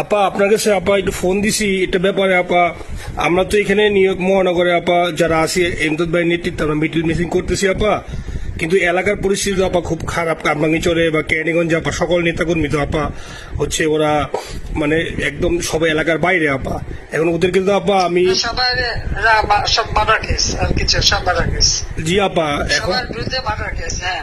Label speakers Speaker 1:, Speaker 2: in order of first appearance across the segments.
Speaker 1: আপা আপনার কাছে আপা একটু ফোন দিছি এটা ব্যাপারে আপা। আমরা তো এখানে ইয়র্ক মহানগরে আপা যারা আছি এমদাদ ভাই নেতৃত্বে আমরা মিটিং মিটিং করতেছি আপা। কিন্তু এলাকার পরিস্থিতি তো আপা খুব খারাপ কামরাঙ্গিচরে বা ক্যানিগঞ্জে আপা সকল নেতাকর্মী তো আপা হচ্ছে ওরা মানে একদম সবাই এলাকার বাইরে আপা। এখন ওদেরকে তো আপা আমি জি আপা এখন
Speaker 2: বিরুদ্ধে হ্যাঁ।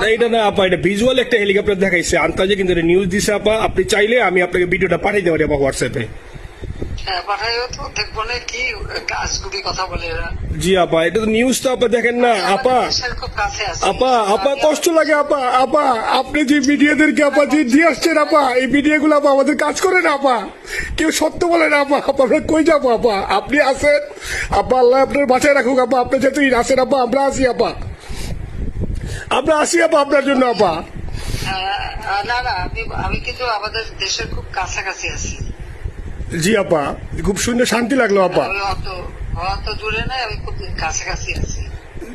Speaker 1: না এটা না আপা এটা ভিজুয়াল একটা হেলিকপ্টার দেখাইছে। আন্তাজে কিন্তু এটা নিউজ দিছে আপা। আপনি চাইলে আমি আপনাকে ভিডিওটা পাঠিয়ে দেবো আপা হোয়াটসঅ্যাপে
Speaker 2: হ্যাঁ
Speaker 1: জি আপা এটা তো নিউজ তো আপা দেখেন না আপা।
Speaker 2: কাছে আছে।
Speaker 1: আপা আপা কষ্ট লাগে আপা আপা। আপনি যে মিডিয়াদেরকে আপা যে দিয়ে আসছেন আপা এই মিডিয়াগুলো আপা আমাদের কাজ করে না আপা। কেউ সত্য বলে না আপা আপা আমরা কই যাব আপা আপনি আসেন আপা আল্লাহ আপনার বাঁচায় রাখুক আপা আপনি যেহেতু আসেন আপা আমরা আসি আপা আমরা আসি আপা আপনার জন্য
Speaker 2: আহ, না না আমি কিন্তু আমাদের দেশের খুব কাছাকাছি আছি।
Speaker 1: জি আপা খুব শুনে শান্তি লাগল আপা
Speaker 2: অত দূরে নাই আমি খুব কাছাকাছি আছি।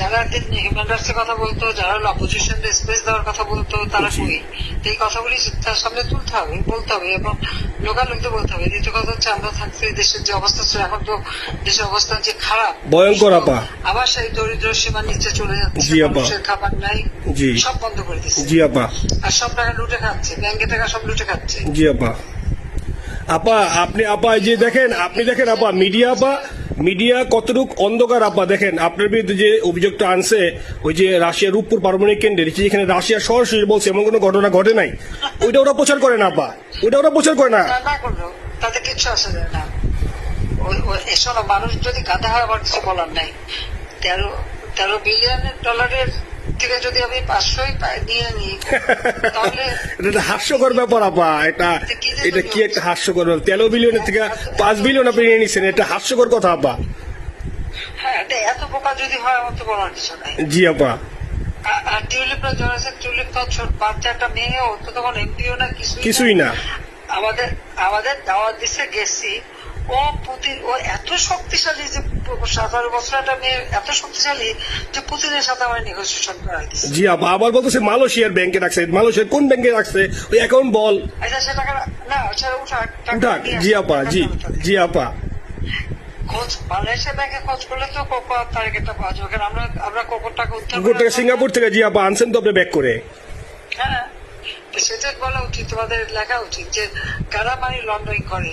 Speaker 2: যারা হিউম্যান রাইটস এর কথা বলতো যারা অপোজিশন স্পেস দেওয়ার কথা বলতো তারা। কই এই কথাগুলি তার সামনে তুলতে হবে বলতে হবে এবং লোকাল লোকদের বলতে হবে দ্বিতীয় কথা হচ্ছে আমরা থাকছি দেশের যে অবস্থা ছিল এখন তো দেশের অবস্থা যে খারাপ
Speaker 1: ভয়ঙ্কর আপা।
Speaker 2: আবার সেই দরিদ্র সীমার নিচে চলে যাচ্ছে। মানুষের খাবার নাই। সব বন্ধ করে দিচ্ছে
Speaker 1: জি আপা
Speaker 2: আর সব টাকা লুটে খাচ্ছে ব্যাংকে টাকা সব লুটে খাচ্ছে
Speaker 1: জি আপা আপা আপনি আপা যে দেখেন আপনি দেখেন আপা মিডিয়া আপা মিডিয়া কতটুক অন্ধকার? আপা, দেখেন, আপনার বিরুদ্ধে যে অভিযোগটা আনছে, ওই যে রাশিয়ার রূপপুর পারমাণবিক কেন্দ্রে যেখানে রাশিয়া সরাসরি বলছে, এমন কোনো ঘটনা ঘটে নাই। ওইটা ওরা প্রচার করে না, আপা। ওইটা ওরা প্রচার করে না।
Speaker 2: তাতে কিচ্ছু না। এসব মানুষ যদি গাধা হয়, আবার কিছু বলার নাই। তেরো তেরো বিলিয়ন ডলারের থেকে যদি আমি পাঁচশোই পাই- নিই তাহলে
Speaker 1: এটা হাস্যকর ব্যাপার আপা। এটা এটা কি একটা হাস্যকর ব্যাপার? তেরো বিলিয়নের থেকে পাঁচ বিলিয়ন আপনি নিয়ে নিচ্ছেন এটা হাস্যকর কথা আপা।
Speaker 2: হ্যাঁ এটা এত বোকা যদি হয় কিছু নাই।
Speaker 1: জি আপা।
Speaker 2: আর- টিউলিপ তো ছোট বাচ্চা একটা মেয়ে ও তো তখন এমপিও না কিছুই
Speaker 1: কিছুই না।
Speaker 2: আমাদের আমাদের দাওয়াত দিছে গেছি। ও পুতিন ও এত শক্তিশালী যে সতেরো বছর একটা মেয়ে এত শক্তিশালী যে পুতিনের সাথে আমার নেগোসিয়েশন দিচ্ছে
Speaker 1: জি আপা আবার বলতেছে মালয়েশিয়ার ব্যাংকে রাখছে। মালয়েশিয়ার কোন ব্যাংকে রাখছে? ওই অ্যাকাউন্ট বল।
Speaker 2: আচ্ছা না সেটা উঠাক
Speaker 1: উঠাক। জি আপা জি জি আপা।
Speaker 2: খোঁজ মালয়েশিয়া ব্যাংকে খোঁজ করলে তো কোকো তারিখটা পাওয়া যাবে কারণ আমরা আমরা কোকোর টাকা উত্তর
Speaker 1: সিঙ্গাপুর থেকে জি আপা আনছেন তো আপনি ব্যাক করে।
Speaker 2: হ্যাঁ সেটা বলা উচিত তোমাদের লেখা উচিত যে কারা মানি লন্ডারিং করে?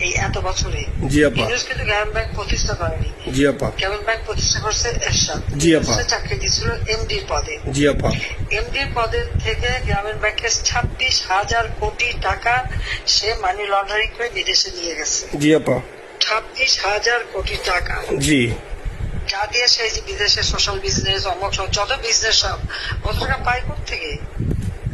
Speaker 2: এই এত বছরে
Speaker 1: জি, আপা।
Speaker 2: ইউনুস কিন্তু গ্রামীণ ব্যাংক প্রতিষ্ঠা করেনি।
Speaker 1: জি আপা।
Speaker 2: গ্রামীণ ব্যাংক প্রতিষ্ঠা করছে এরশাদ।
Speaker 1: জি, আপা।
Speaker 2: চাকরি দিয়েছিল এমডির পদে।
Speaker 1: জি আপা।
Speaker 2: এমডির পদের থেকে গ্রামীণ ব্যাংকের ছাব্বিশ হাজার কোটি টাকা সে মানি লন্ডারিং করে বিদেশে নিয়ে গেছে।
Speaker 1: জি আপা।
Speaker 2: ছাব্বিশ হাজার কোটি টাকা।
Speaker 1: জি।
Speaker 2: যা দিয়ে সেই যে বিদেশে সোশ্যাল বিজনেস অমক যত বিজনেস সব অত টাকা পাই থেকে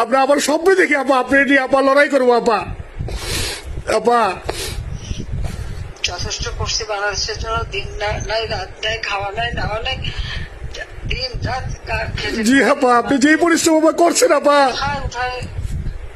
Speaker 1: আমরা আবার স্বপ্ন দেখি আপা আপনি এটি আপা লড়াই করব আপা আপা
Speaker 2: যথেষ্ট করছি বাংলাদেশের জন্য দিন নাই রাত নাই খাওয়া নাই নাওয়া নাই দিন রাত
Speaker 1: জি আপা আপনি যেই পরিশ্রম করছেন আপা
Speaker 2: উঠায়